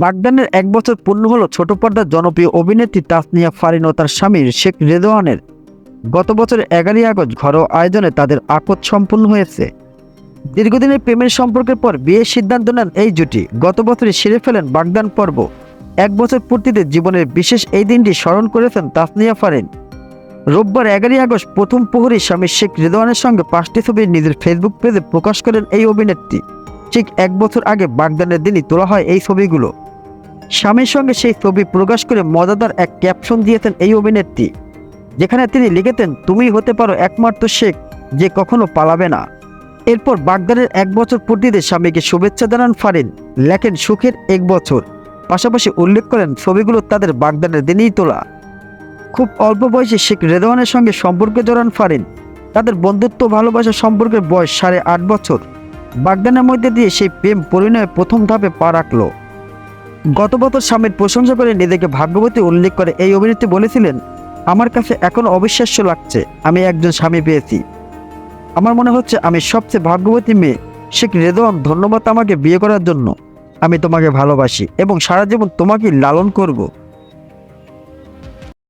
বাগদানের এক বছর পূর্ণ হলো ছোট পর্দার জনপ্রিয় অভিনেত্রী তাসনিয়া ফারিন ও তার স্বামী শেখ রেদওয়ানের। গত বছর এগারোই আগস্ট ঘরোয়া আয়োজনে তাদের আকত সম্পূর্ণ হয়েছে। দীর্ঘদিনের প্রেমের সম্পর্কের পর বিয়ের সিদ্ধান্ত নেন এই জুটি। গত বছরে সেরে ফেলেন বাগদান পর্ব। এক বছর পূর্তিতে জীবনের বিশেষ এই দিনটি স্মরণ করেছেন তাসনিয়া ফারিন। রোববার এগারোই আগস্ট প্রথম প্রহরী স্বামী শেখ রেদওয়ানের সঙ্গে পাঁচটি ছবি নিজের ফেসবুক পেজে প্রকাশ করেন এই অভিনেত্রী। ঠিক এক বছর আগে বাগদানের দিনই তোলা হয় এই ছবিগুলো। স্বামীর সঙ্গে সেই ছবি প্রকাশ করে মজাদার এক ক্যাপশন দিয়েছেন এই অভিনেত্রী, যেখানে তিনি লিখেছেন, তুমি হতে পারো একমাত্র শেখ, যে কখনো পালাবে না। এরপর বাগদানের এক বছর পূর্তিতে স্বামীকে শুভেচ্ছা জানান ফারিন, লেখেন, সুখের এক বছর। পাশাপাশি উল্লেখ করেন, ছবিগুলো তাদের বাগদানের দিনেই তোলা। খুব অল্প বয়সে শেখ রেদওয়ানের সঙ্গে সম্পর্কে জড়ান ফারিন। তাদের বন্ধুত্ব ভালোবাসা সম্পর্কের বয়স সাড়ে আট বছর। বাগদানের মধ্যে দিয়ে সেই প্রেম পরিণয়ে প্রথম ধাপে পা রাখল। গত বছর স্বামীর প্রশংসা করে নিজেকে ভাগ্যবতী উল্লেখ করে এই অভিনেত্রী বলেছিলেন, আমার কাছে এখন অবিশ্বাস্য লাগছে, আমি একজন স্বামী পেয়েছি। আমার মনে হচ্ছে আমি সবচেয়ে ভাগ্যবতী মেয়ে। শেখ রেদওয়ান ধন্যবাদ আমাকে বিয়ে করার জন্য। আমি তোমাকে ভালোবাসি এবং সারা জীবন তোমাকেই লালন করব।